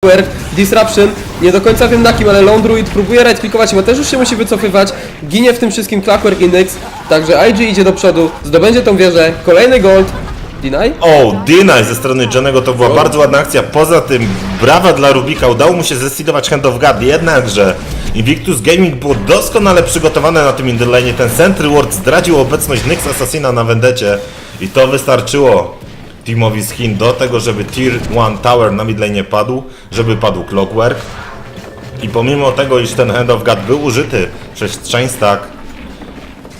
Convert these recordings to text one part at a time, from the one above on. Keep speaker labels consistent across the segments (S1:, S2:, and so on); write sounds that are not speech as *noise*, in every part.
S1: Power, Disruption, nie do końca wiem na kim, ale Lone Druid próbuje right-clickować, bo też już się musi wycofywać, ginie w tym wszystkim Clockwork Index, także IG idzie do przodu, zdobędzie tą wieżę, kolejny gold, Deny?
S2: O, Deny ze strony Johnego to była bardzo ładna akcja. Poza tym, brawa dla Rubika, udało mu się zestilować Hand of God, jednakże Invictus Gaming było doskonale przygotowane na tym midlane. Ten Sentry Ward zdradził obecność Nyx Assassina na Vendecie. I to wystarczyło teamowi z Chin do tego, żeby Tier 1 Tower na midlane padł, żeby padł Clockwork. I pomimo tego, iż ten Hand of God był użyty przez Chainstack,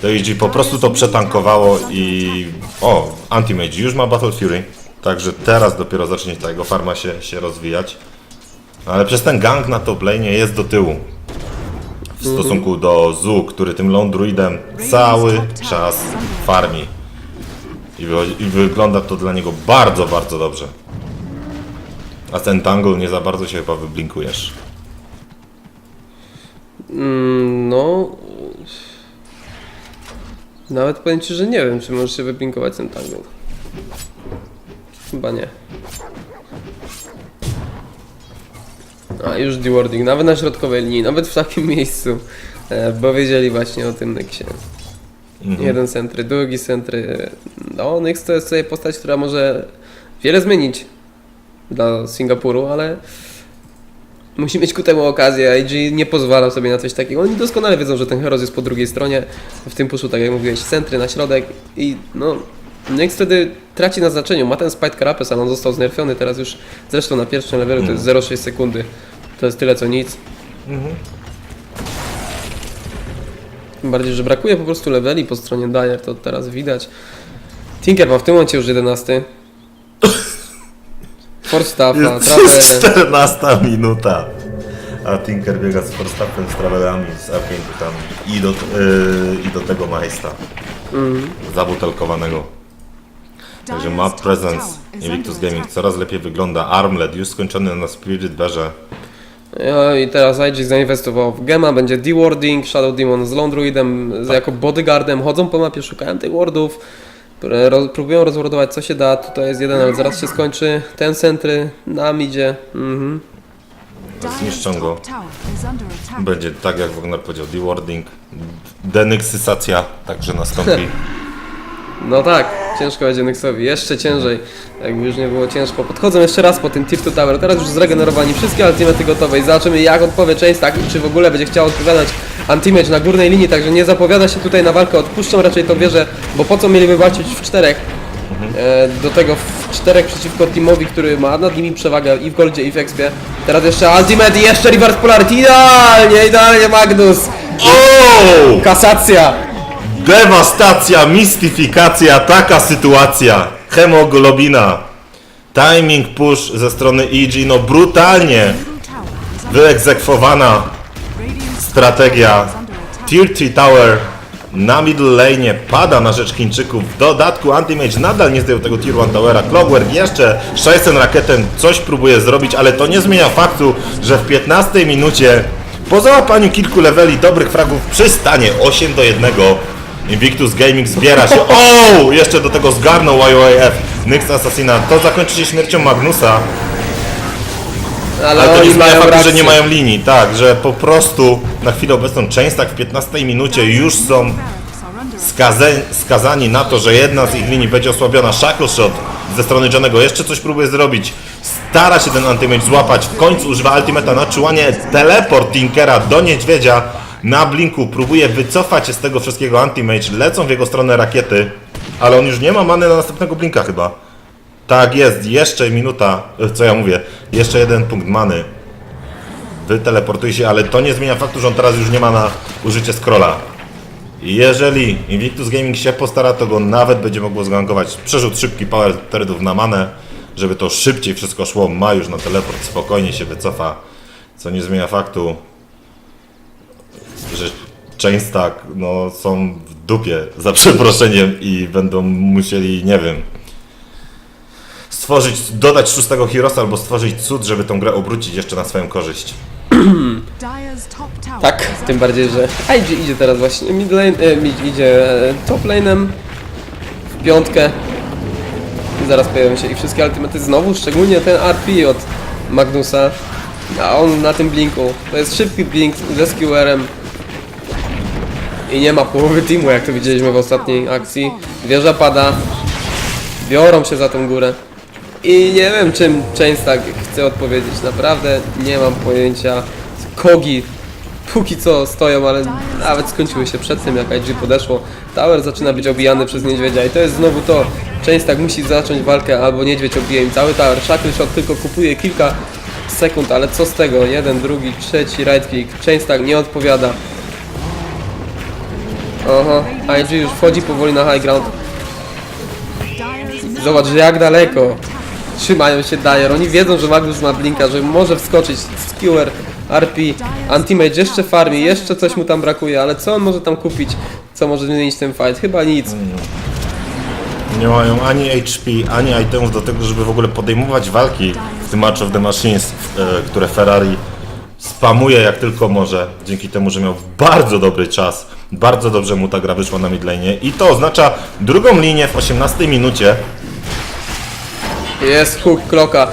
S2: to IG po prostu to przetankowało i... O, Anti-Mage już ma Battle Fury, także teraz dopiero zacznie ta jego farma się, się rozwijać. Ale przez ten gang na top lane jest do tyłu. W stosunku do Zu, który tym Lone Druidem cały czas farmi. I, wychodzi, I wygląda to dla niego bardzo, bardzo dobrze. A ten tangle nie za bardzo się chyba wyblinkujesz.
S1: Mm, no... Nawet powiem Ci, że nie wiem, czy możesz się wypinkować ten tangle. Chyba nie. A, już dewarding, nawet na środkowej linii, nawet w takim *laughs* miejscu. E, bo wiedzieli właśnie o tym Nexie. Jeden centry, drugi centry. No, Nyx to jest sobie postać, która może wiele zmienić dla Singapuru, ale musi mieć ku temu okazję. IG nie pozwala sobie na coś takiego. Oni doskonale wiedzą, że ten Heros jest po drugiej stronie. W tym puszu, tak jak mówiłeś, centry na środek i no. Nyx wtedy traci na znaczeniu. Ma ten Spite Carapes, ale on został znerfiony teraz już zresztą na pierwszym levelu to jest 0,6 sekundy. To jest tyle co nic. Tym bardziej, że brakuje po prostu leveli po stronie Dyer, to teraz widać. Tinker ma w tym momencie już 11. Force Staffa,
S2: Jest
S1: Travel. *laughs*
S2: 14 minuta. A Tinker biega z Forstapem, z Travelami, z Arpiętami i do, yy, i do tego Majsta. Zabutelkowanego. Także ma presence. Invictus Gaming coraz lepiej wygląda. Armlet już skończony na Spirit Bearze.
S1: No i teraz IG zainwestował w Gema, będzie dewarding, Shadow Demon z Lone Druidem z- jako bodyguardem, chodzą po mapie, szukają tych wardów, roz, próbują rozwardować co się da, tutaj jest jeden, ale zaraz się skończy, ten centry, nam idzie, mhm.
S2: Zniszczą go. Będzie tak jak Wagner powiedział, dewarding, denyksysacja także nastąpi. *laughs*
S1: No tak, ciężko będzie Nyxowi, jeszcze ciężej, jakby już nie było ciężko. Podchodzą jeszcze raz po tym Tier 2 Tower, teraz już zregenerowani, wszystkie ultimaty gotowe i zobaczymy jak odpowie Chainstack i czy w ogóle będzie chciał odpowiadać Antimage na górnej linii, także nie zapowiada się tutaj na walkę, odpuszczą raczej tą wieżę, bo po co mieliby walczyć w czterech? E, do tego w czterech przeciwko teamowi, który ma nad nimi przewagę i w Goldzie i w Expie. Teraz jeszcze Ultimate i jeszcze Reverse Polarity, idealnie, idealnie Magnus!
S2: O!
S1: Kasacja!
S2: Dewastacja, mistyfikacja, taka sytuacja. Hemoglobina. Timing push ze strony EG, no brutalnie wyegzekwowana strategia. Tier 3 Tower na middle lane pada na rzecz Chińczyków. W dodatku Anti-Mage nadal nie zdjął tego Tier 1 Towera. Clockwork jeszcze Shaisen Raketen coś próbuje zrobić, ale to nie zmienia faktu, że w 15 minucie po załapaniu kilku leveli dobrych fragów przystanie 8 do 1. Invictus Gaming zbiera się. O! Jeszcze do tego zgarnął YOAF. Nyx Assassina. To zakończy się śmiercią Magnusa.
S1: Ale,
S2: Ale to nie
S1: oni
S2: zmienia
S1: mają
S2: faktu, że
S1: rację.
S2: nie mają linii, tak, że po prostu na chwilę obecną Chainstack w 15 minucie już są skaze, skazani na to, że jedna z ich linii będzie osłabiona. Shackle Shot ze strony Johnego jeszcze coś próbuje zrobić. Stara się ten Antimage złapać, w końcu używa Ultimata na czułanie. Teleport Tinkera do Niedźwiedzia na Blinku. Próbuje wycofać się z tego wszystkiego Antimage. Lecą w jego stronę rakiety, ale on już nie ma many na następnego Blinka chyba. Tak jest, jeszcze minuta, e, co ja mówię, jeszcze jeden punkt many. Wyteleportuje się, ale to nie zmienia faktu, że on teraz już nie ma na użycie scrolla. Jeżeli Invictus Gaming się postara, to go nawet będzie mogło zgankować. Przerzut szybki power tradów na manę, żeby to szybciej wszystko szło. Ma już na teleport, spokojnie się wycofa. Co nie zmienia faktu, Chainstack no, są w dupie, za przeproszeniem, i będą musieli, nie wiem, stworzyć, dodać szóstego Heroesa albo stworzyć cud, żeby tą grę obrócić jeszcze na swoją korzyść.
S1: Tak, tym bardziej, że IG idzie teraz właśnie mid lane, e, mid, idzie e, top lane'em w piątkę. Zaraz pojawią się i wszystkie ultimaty znowu, szczególnie ten RP od Magnusa, a on na tym blinku. To jest szybki blink ze skewerem. I nie ma połowy teamu, jak to widzieliśmy w ostatniej akcji. Wieża pada. Biorą się za tą górę. I nie wiem, czym Chains tak chce odpowiedzieć. Naprawdę nie mam pojęcia. Kogi póki co stoją, ale nawet skończyły się przed tym, jak IG podeszło. Tower zaczyna być obijany przez niedźwiedzia i to jest znowu to. Chains tak musi zacząć walkę, albo niedźwiedź obije im cały tower. Shackle tylko kupuje kilka sekund, ale co z tego? Jeden, drugi, trzeci, right click. Chains tak nie odpowiada. Oho, IG już wchodzi powoli na high ground. Zobacz, jak daleko trzymają się Dyer. Oni wiedzą, że Magnus ma blinka, że może wskoczyć. Skewer, RP, Antimage jeszcze farmi, jeszcze coś mu tam brakuje, ale co on może tam kupić? Co może zmienić ten fight? Chyba nic.
S2: Nie mają ani HP, ani items do tego, żeby w ogóle podejmować walki w tym Match of the Machines, e, które Ferrari spamuje jak tylko może, dzięki temu, że miał bardzo dobry czas. Bardzo dobrze mu ta gra wyszła na midlane i to oznacza drugą linię w 18 minucie.
S1: Jest hook Kloka.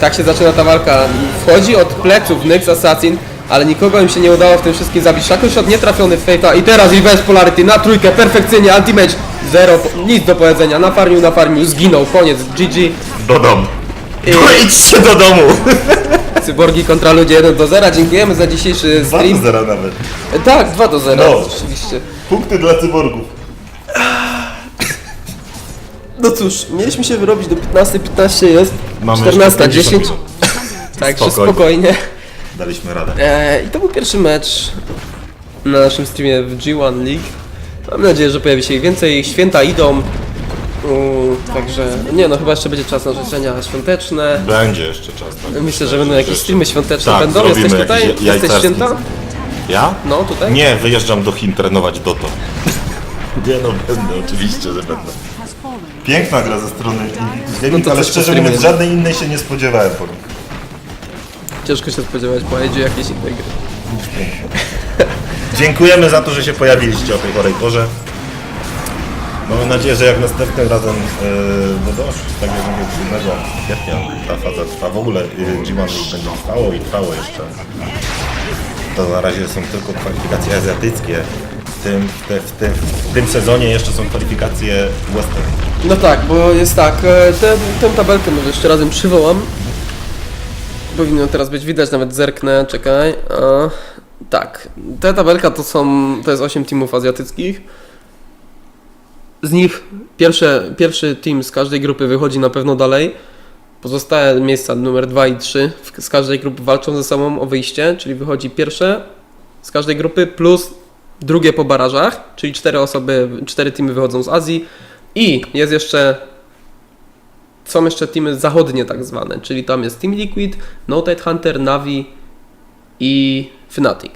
S1: Tak się zaczyna ta walka. Wchodzi od pleców Nyx Assassin, ale nikogo im się nie udało w tym wszystkim zabić. Shackle Shot nie trafiony w Fate'a i teraz Reverse Polarity na trójkę, perfekcyjnie, Anti-Mage, zero, nic do powiedzenia, nafarmił, nafarmił, zginął, koniec, GG.
S2: Do domu.
S1: I-
S2: No idźcie do domu!
S1: Cyborgi kontra ludzie 1 do 0, dziękujemy za dzisiejszy
S2: 2 do
S1: stream.
S2: 0 nawet.
S1: Tak, 2 do 0,
S2: No.
S1: oczywiście.
S2: Punkty dla cyborgów.
S1: No cóż, mieliśmy się wyrobić do 15, 15 jest,
S2: Mamy
S1: 14,
S2: jeszcze
S1: 10,
S2: 50.
S1: także
S2: Spokojnie.
S1: spokojnie.
S2: Daliśmy radę.
S1: E, I to był pierwszy mecz na naszym streamie w G1 League. Mam nadzieję, że pojawi się ich więcej. Święta idą. Także nie no, chyba jeszcze będzie czas na życzenia świąteczne.
S2: Będzie jeszcze czas. tak?
S1: Myślę, że będą jakieś streamy świąteczne.
S2: Tak,
S1: będą?
S2: zrobimy
S1: Jesteś tutaj?
S2: jakiś
S1: Jesteś
S2: jajcarski.
S1: święta?
S2: Ja?
S1: No, tutaj?
S2: Nie, wyjeżdżam do Chin trenować Doto. *laughs* Nie no, będę, oczywiście, że będę. Piękna gra ze strony Gaming,
S1: No to
S2: ale
S1: coś
S2: szczerze mówiąc żadnej innej się nie spodziewałem po nim.
S1: Ciężko się spodziewać po jedzie jakiejś innej gry.
S2: Dziękujemy za to, że się pojawiliście o tej chorej porze. Mamy nadzieję, że jak następnym razem yy, no dosz, tak jak mówię, 7 kwietnia ta faza trwa. W ogóle yy, G1 już będzie trwało i trwało jeszcze. To na razie są tylko kwalifikacje azjatyckie. W tym, te, w, tym, w tym sezonie jeszcze są kwalifikacje western.
S1: No tak, bo jest tak, e, tę, tę tabelkę może jeszcze razem przywołam. Powinno teraz być widać, nawet zerknę, czekaj. A, tak, ta tabelka to są, to jest 8 teamów azjatyckich. Z nich pierwsze, pierwszy team z każdej grupy wychodzi na pewno dalej. Pozostałe miejsca numer 2 i 3 w- z każdej grupy walczą ze sobą o wyjście, czyli wychodzi pierwsze z każdej grupy plus drugie po barażach, czyli cztery osoby, cztery teamy wychodzą z Azji i jest jeszcze są jeszcze teamy zachodnie tak zwane, czyli tam jest Team Liquid, No Tide Hunter, Navi i Fnatic.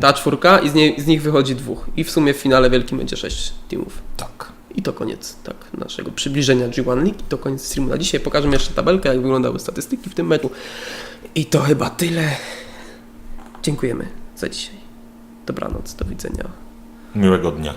S1: Ta czwórka i z, niej, z nich wychodzi dwóch. I w sumie w finale wielkim będzie sześć teamów.
S2: Tak.
S1: I to koniec tak, naszego przybliżenia G1 League. I to koniec streamu na dzisiaj. Pokażę jeszcze tabelkę, jak wyglądały statystyki w tym meczu. I to chyba tyle. Dziękujemy za dzisiaj. Dobranoc, do widzenia.
S2: Miłego dnia.